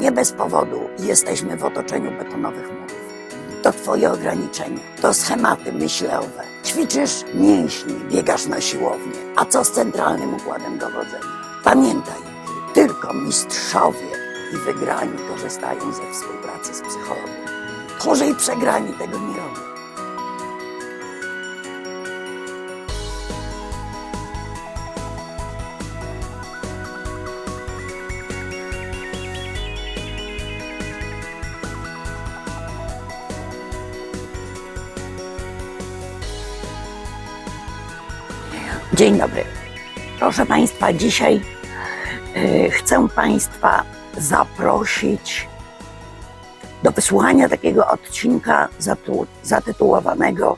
Nie bez powodu jesteśmy w otoczeniu betonowych murów. To twoje ograniczenia, to schematy myślowe. Ćwiczysz mięśnie, biegasz na siłownię. A co z centralnym układem dowodzenia? Pamiętaj, tylko mistrzowie i wygrani korzystają ze współpracy z psychologiem. Chorzy i przegrani tego nie robią. Dzień dobry. Proszę Państwa, dzisiaj e, chcę Państwa zaprosić do wysłuchania takiego odcinka zatytułowanego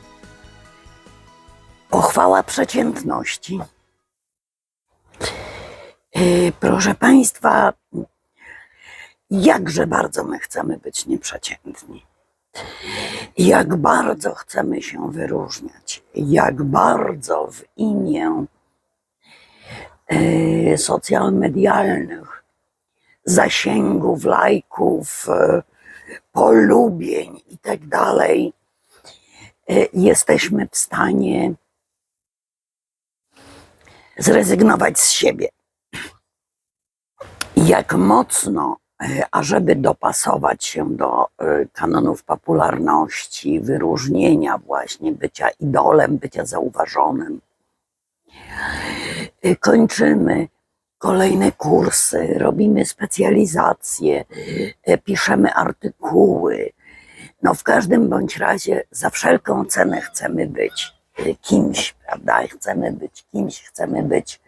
Pochwała przeciętności. E, Proszę Państwa, jakże bardzo my chcemy być nieprzeciętni. Jak bardzo chcemy się wyróżniać, jak bardzo w imię e, social medialnych zasięgów, lajków, e, polubień i tak e, jesteśmy w stanie zrezygnować z siebie. Jak mocno, e, ażeby dopasować się do e, kanonów popularności, wyróżnienia właśnie bycia idolem, bycia zauważonym, e, kończymy kolejne kursy, robimy specjalizacje, e, piszemy artykuły. No w każdym bądź razie za wszelką cenę chcemy być e, kimś, prawda? Chcemy być kimś, chcemy być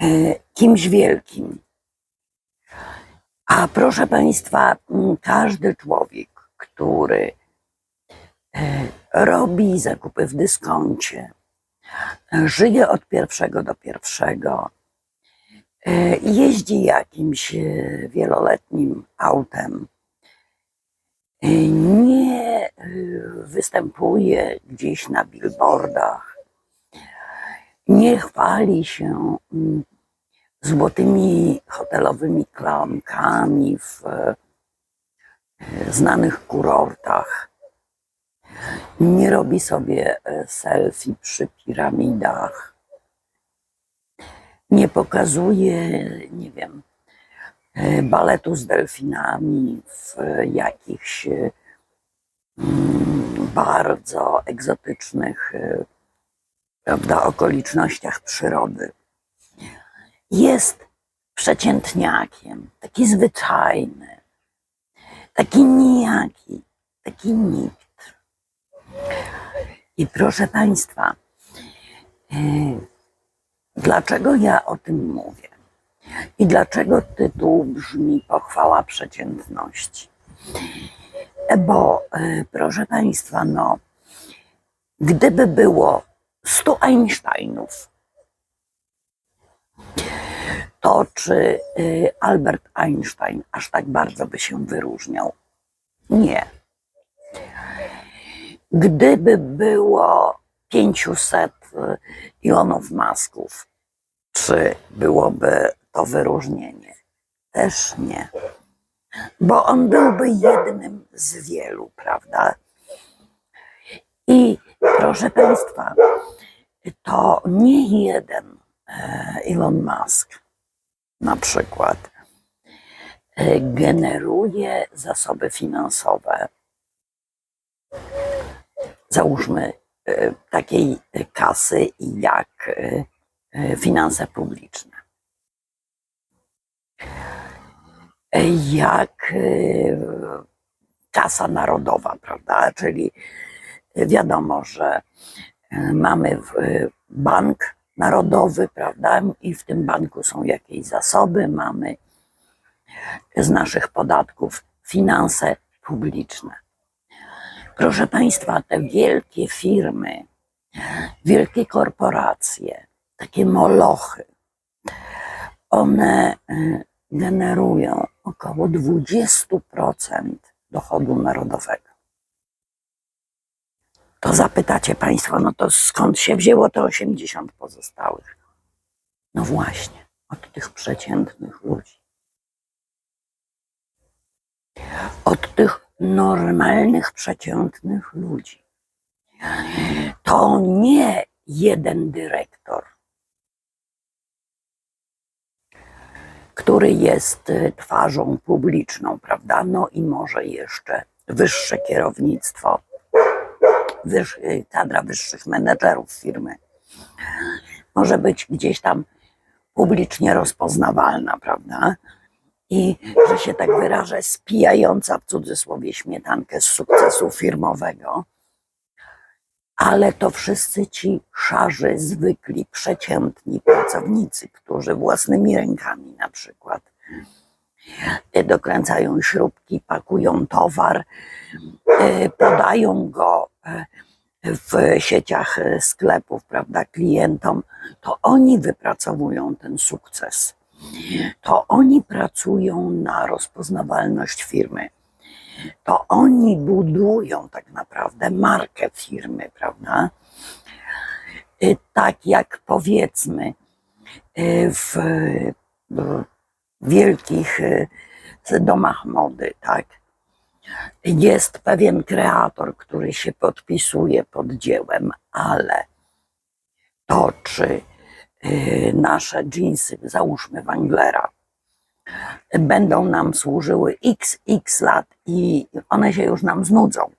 e, kimś wielkim. A proszę Państwa, m, każdy człowiek, który e, robi zakupy w dyskoncie, żyje od pierwszego do pierwszego, e, jeździ jakimś e, wieloletnim autem, nie występuje gdzieś na billboardach, nie chwali się mm, złotymi hotelowymi klamkami w e, znanych kurortach. Nie robi sobie e, selfie przy piramidach. Nie pokazuje, nie wiem, e, baletu z delfinami w e, jakichś e, mm, bardzo egzotycznych e, prawda, okolicznościach przyrody jest przeciętniakiem, taki zwyczajny, taki nijaki, taki nikt. I proszę Państwa, e, dlaczego ja o tym mówię? I dlaczego tytuł brzmi Pochwała przeciętności? E, Bo, e, proszę Państwa, no, gdyby było 100 Einsteinów, to czy y, Albert Einstein aż tak bardzo by się wyróżniał? Nie. Gdyby było 500 Ilonów Masków, czy byłoby to wyróżnienie? Też nie. Bo on byłby jednym z wielu, prawda? I proszę Państwa, to nie jeden e, Elon Musk na przykład e, generuje zasoby finansowe, załóżmy e, takiej kasy jak e, finanse publiczne. Jak kasa narodowa, prawda? Czyli wiadomo, że mamy bank narodowy, prawda? I w tym banku są jakieś zasoby, mamy z naszych podatków finanse publiczne. Proszę Państwa, te wielkie firmy, wielkie korporacje, takie molochy, one e, generują około 20% dochodu narodowego. To zapytacie Państwo, no to skąd się wzięło te 80 pozostałych? No właśnie, od tych przeciętnych ludzi. od tych normalnych, przeciętnych ludzi. To nie jeden dyrektor, który jest y, twarzą publiczną, prawda? No i może jeszcze wyższe kierownictwo, wyż, kadra wyższych menedżerów firmy. Może być gdzieś tam publicznie rozpoznawalna, prawda? I, że się tak wyrażę, spijająca w cudzysłowie śmietankę z sukcesu firmowego. Ale to wszyscy ci szarzy, zwykli, przeciętni pracownicy, którzy własnymi rękami na przykład dokręcają śrubki, pakują towar, e, podają go e, w sieciach sklepów, prawda, klientom, to oni wypracowują ten sukces. To oni pracują na rozpoznawalność firmy. To oni budują tak naprawdę markę firmy, prawda? Y, Tak jak powiedzmy y, w wielkich y, domach mody, tak? jest pewien kreator, który się podpisuje pod dziełem, ale to, czy y, nasze dżinsy, załóżmy Wranglera, będą nam służyły xx lat i one się już nam znudzą,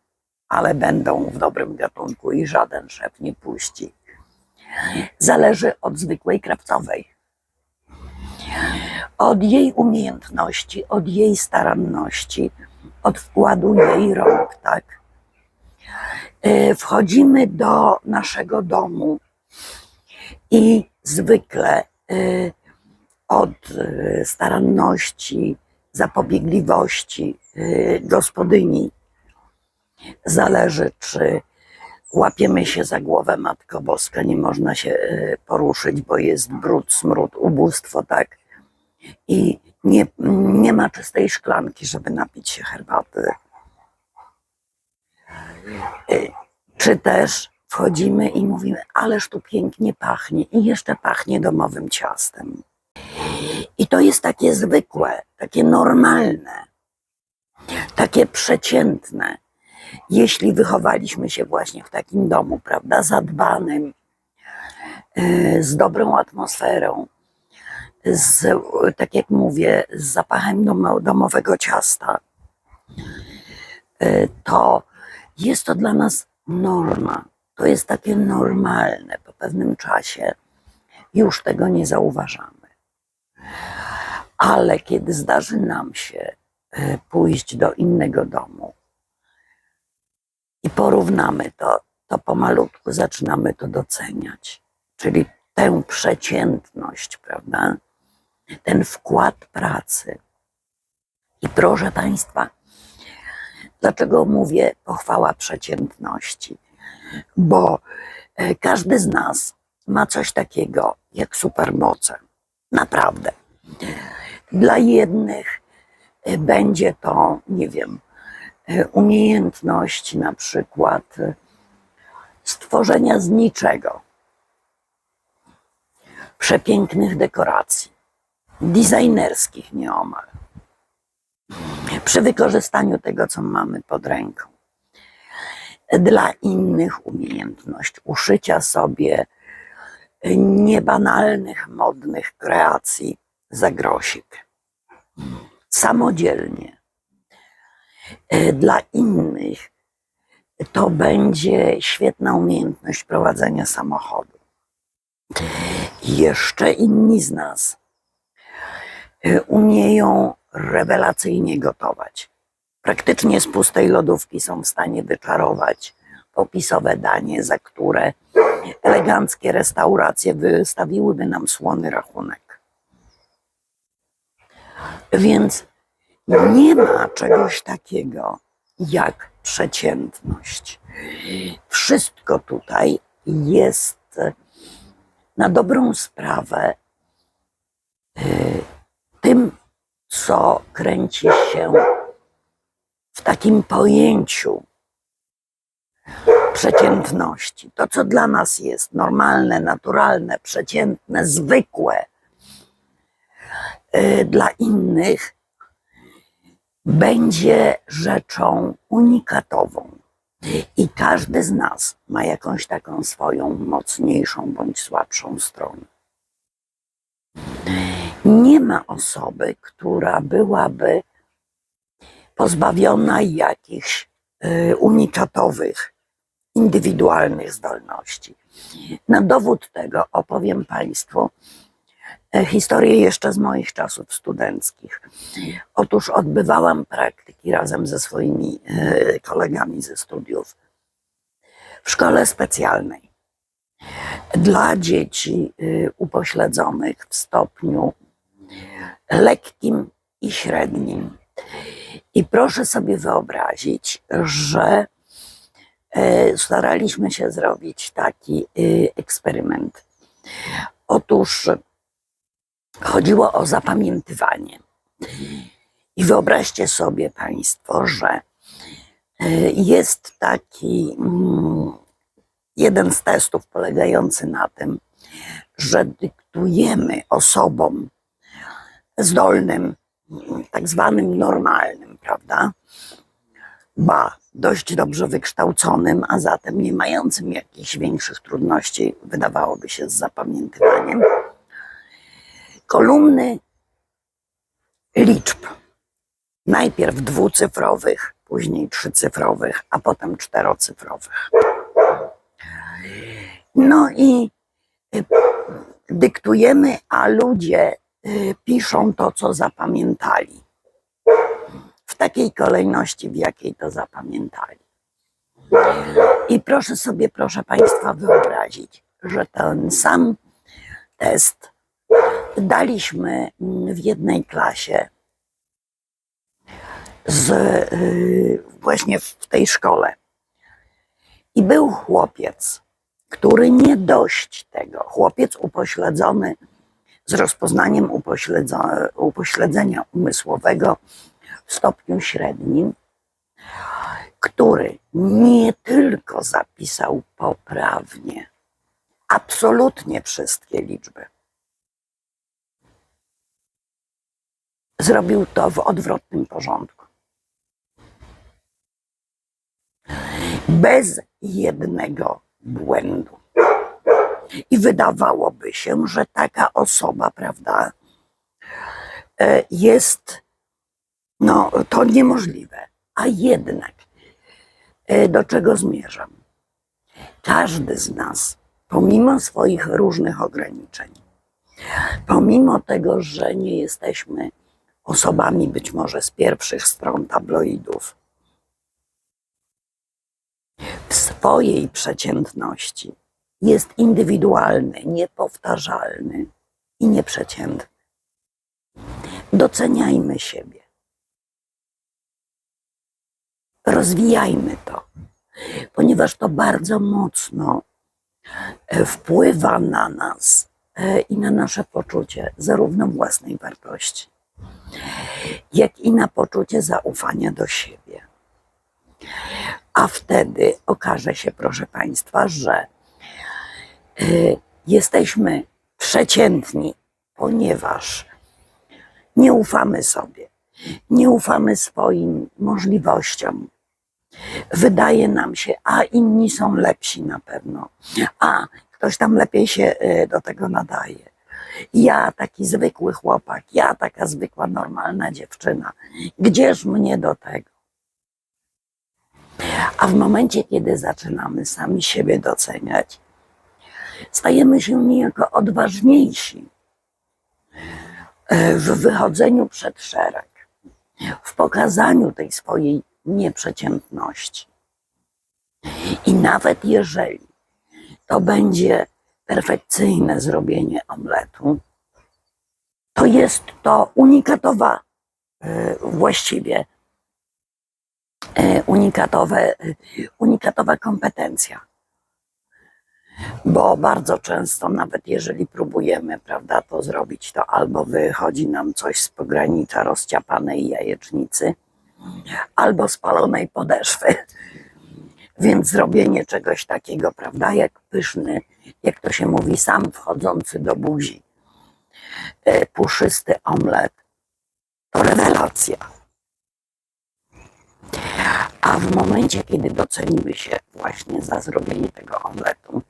ale będą w dobrym gatunku i żaden szef nie puści. Zależy od zwykłej krawcowej. Od jej umiejętności, od jej staranności, od wkładu jej rąk, tak? E, Wchodzimy do naszego domu i zwykle e, od e, staranności, zapobiegliwości gospodyni zależy, czy łapiemy się za głowę Matko Boska, nie można się poruszyć, bo jest brud, smród, ubóstwo, tak? I nie, nie ma czystej szklanki, żeby napić się herbaty. E, Czy też wchodzimy i mówimy, ależ tu pięknie pachnie i jeszcze pachnie domowym ciastem. I to jest takie zwykłe, takie normalne, takie przeciętne, jeśli wychowaliśmy się właśnie w takim domu, prawda, zadbanym, e, z dobrą atmosferą, z, tak jak mówię, z zapachem domo, domowego ciasta, e, to jest to dla nas norma. To jest takie normalne. Po pewnym czasie już tego nie zauważamy. Ale kiedy zdarzy nam się e, pójść do innego domu i porównamy to, to pomalutku zaczynamy to doceniać. Czyli tę przeciętność, prawda? Ten wkład pracy. I proszę Państwa, dlaczego mówię pochwała przeciętności? Bo e, każdy z nas ma coś takiego jak supermoce. Naprawdę. Dla jednych e, będzie to, nie wiem, e, umiejętność na przykład stworzenia z niczego przepięknych dekoracji, designerskich nieomal, przy wykorzystaniu tego, co mamy pod ręką. Dla innych umiejętność uszycia sobie niebanalnych, modnych kreacji za grosik. Samodzielnie. Dla innych to będzie świetna umiejętność prowadzenia samochodu. Jeszcze inni z nas umieją rewelacyjnie gotować. Praktycznie z pustej lodówki są w stanie wyczarować popisowe danie, za które eleganckie restauracje wystawiłyby nam słony rachunek. Więc nie ma czegoś takiego jak przeciętność. Wszystko tutaj jest na dobrą sprawę y, co kręci się w takim pojęciu przeciętności. To, co dla nas jest normalne, naturalne, przeciętne, zwykłe, y, dla innych będzie rzeczą unikatową. I każdy z nas ma jakąś taką swoją mocniejszą bądź słabszą stronę. Nie ma osoby, która byłaby pozbawiona jakichś y, unikatowych, indywidualnych zdolności. Na dowód tego opowiem Państwu e, historię jeszcze z moich czasów studenckich. Otóż odbywałam praktyki razem ze swoimi e, kolegami ze studiów w szkole specjalnej dla dzieci y, upośledzonych w stopniu lekkim i średnim. I proszę sobie wyobrazić, że e, staraliśmy się zrobić taki y, eksperyment. Otóż chodziło o zapamiętywanie. I wyobraźcie sobie Państwo, że e, jest taki mm, jeden z testów polegający na tym, że dyktujemy osobom zdolnym, tak zwanym normalnym, prawda? Ba, dość dobrze wykształconym, a zatem nie mającym jakichś większych trudności, wydawałoby się, z zapamiętywaniem, kolumny liczb. Najpierw dwucyfrowych, później trzycyfrowych, a potem czterocyfrowych. No i y, dyktujemy, a ludzie piszą to, co zapamiętali. W takiej kolejności, w jakiej to zapamiętali. I proszę sobie, proszę Państwa, wyobrazić, że ten sam test daliśmy mm, w jednej klasie z, y, właśnie w tej szkole. I był chłopiec, który nie dość tego, chłopiec upośledzony z rozpoznaniem upośledzenia umysłowego w stopniu średnim, który nie tylko zapisał poprawnie absolutnie wszystkie liczby, zrobił to w odwrotnym porządku. Bez jednego błędu. I wydawałoby się, że taka osoba, prawda, e, jest, no to niemożliwe. A jednak, e, do czego zmierzam? Każdy z nas, pomimo swoich różnych ograniczeń, pomimo tego, że nie jesteśmy osobami być może z pierwszych stron tabloidów, w swojej przeciętności jest indywidualny, niepowtarzalny i nieprzeciętny. Doceniajmy siebie. Rozwijajmy to, ponieważ to bardzo mocno e, wpływa na nas e, i na nasze poczucie zarówno własnej wartości, jak i na poczucie zaufania do siebie. A wtedy okaże się, proszę Państwa, że jesteśmy przeciętni, ponieważ nie ufamy sobie, nie ufamy swoim możliwościom. Wydaje nam się, a inni są lepsi na pewno, a ktoś tam lepiej się y, do tego nadaje. Ja taki zwykły chłopak, ja taka zwykła, normalna dziewczyna. Gdzież mnie do tego? A w momencie, kiedy zaczynamy sami siebie doceniać, stajemy się niejako odważniejsi e, w wychodzeniu przed szereg, w pokazaniu tej swojej nieprzeciętności. I nawet jeżeli to będzie perfekcyjne zrobienie omletu, to jest to unikatowa e, właściwie E, unikatowe, unikatowa kompetencja. Bo bardzo często, nawet jeżeli próbujemy, prawda, to zrobić, to albo wychodzi nam coś z pogranicza rozciapanej jajecznicy, albo spalonej podeszwy. Więc zrobienie czegoś takiego, prawda, jak pyszny, jak to się mówi, sam wchodzący do buzi, e, puszysty omlet, to rewelacja. A w momencie, kiedy docenimy się właśnie za zrobienie tego omletu,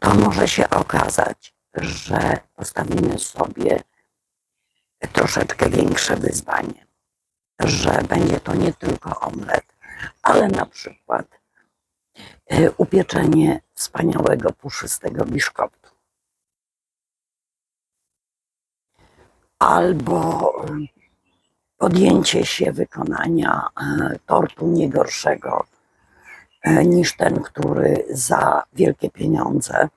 to może się okazać, że postawimy sobie troszeczkę większe wyzwanie, że będzie to nie tylko omlet, ale na przykład y, upieczenie wspaniałego, puszystego biszkoptu. Albo y, podjęcie się wykonania y, tortu nie gorszego y, niż ten, który za wielkie pieniądze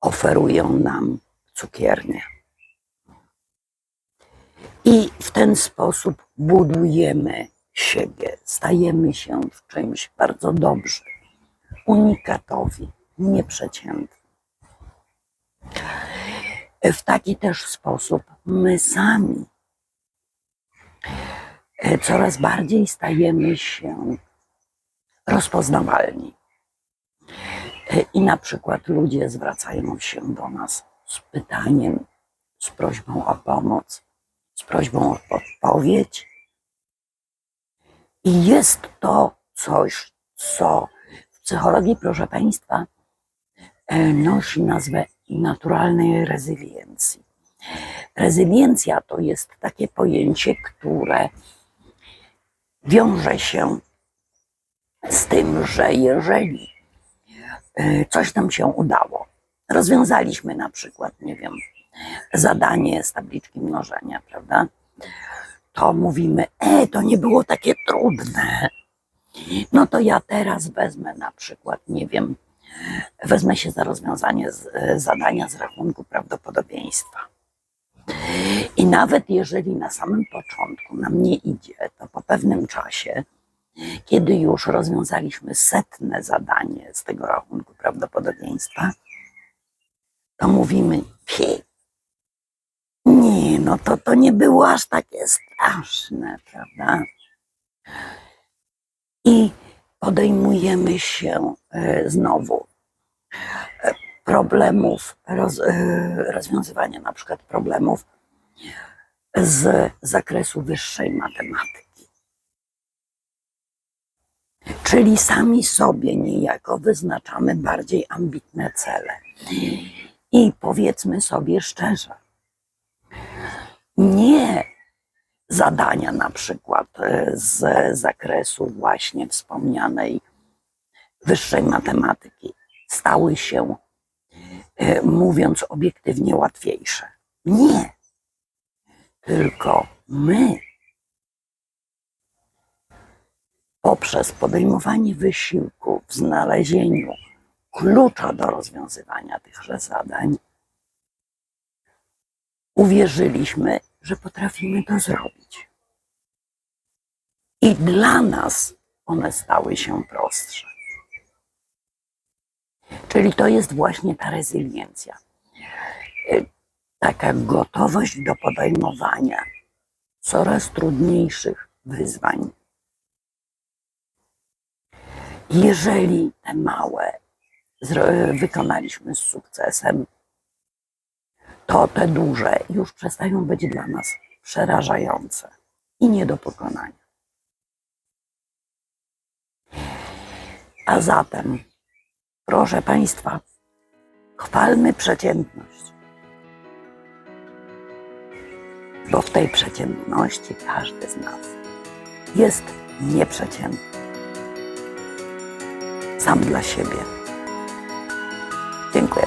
oferują nam cukiernie. I w ten sposób budujemy siebie, stajemy się w czymś bardzo dobrzy, unikatowi, nieprzeciętni. W taki też sposób my sami e, coraz bardziej stajemy się rozpoznawalni. I na przykład ludzie zwracają się do nas z pytaniem, z prośbą o pomoc, z prośbą o odpowiedź. I jest to coś, co w psychologii, proszę Państwa, e, nosi nazwę naturalnej rezyliencji. Rezyliencja to jest takie pojęcie, które wiąże się z tym, że jeżeli e, coś nam się udało, rozwiązaliśmy na przykład, nie wiem, zadanie z tabliczki mnożenia, prawda? To mówimy, e, to nie było takie trudne. No to ja teraz wezmę na przykład, nie wiem, wezmę się za rozwiązanie z, e, zadania z rachunku prawdopodobieństwa. I nawet jeżeli na samym początku nam nie idzie, to po pewnym czasie, kiedy już rozwiązaliśmy setne zadanie z tego rachunku prawdopodobieństwa, to mówimy, pie, nie, no to to nie było aż takie straszne, prawda? I podejmujemy się e, znowu e, problemów, roz, e, rozwiązywania na przykład problemów z zakresu wyższej matematyki. Czyli sami sobie niejako wyznaczamy bardziej ambitne cele. I powiedzmy sobie szczerze, nie zadania na przykład e, z zakresu właśnie wspomnianej wyższej matematyki stały się, e, mówiąc obiektywnie, łatwiejsze. Nie. Tylko my poprzez podejmowanie wysiłku w znalezieniu klucza do rozwiązywania tychże zadań uwierzyliśmy, że potrafimy to zrobić. I dla nas one stały się prostsze. Czyli to jest właśnie ta rezyliencja. Y, Taka gotowość do podejmowania coraz trudniejszych wyzwań. Jeżeli te małe wykonaliśmy z sukcesem, to te duże już przestają być dla nas przerażające i nie do pokonania. A zatem, proszę Państwa, chwalmy przeciętność. Bo w tej przeciętności każdy z nas jest nieprzeciętny. Sam dla siebie. Dziękuję.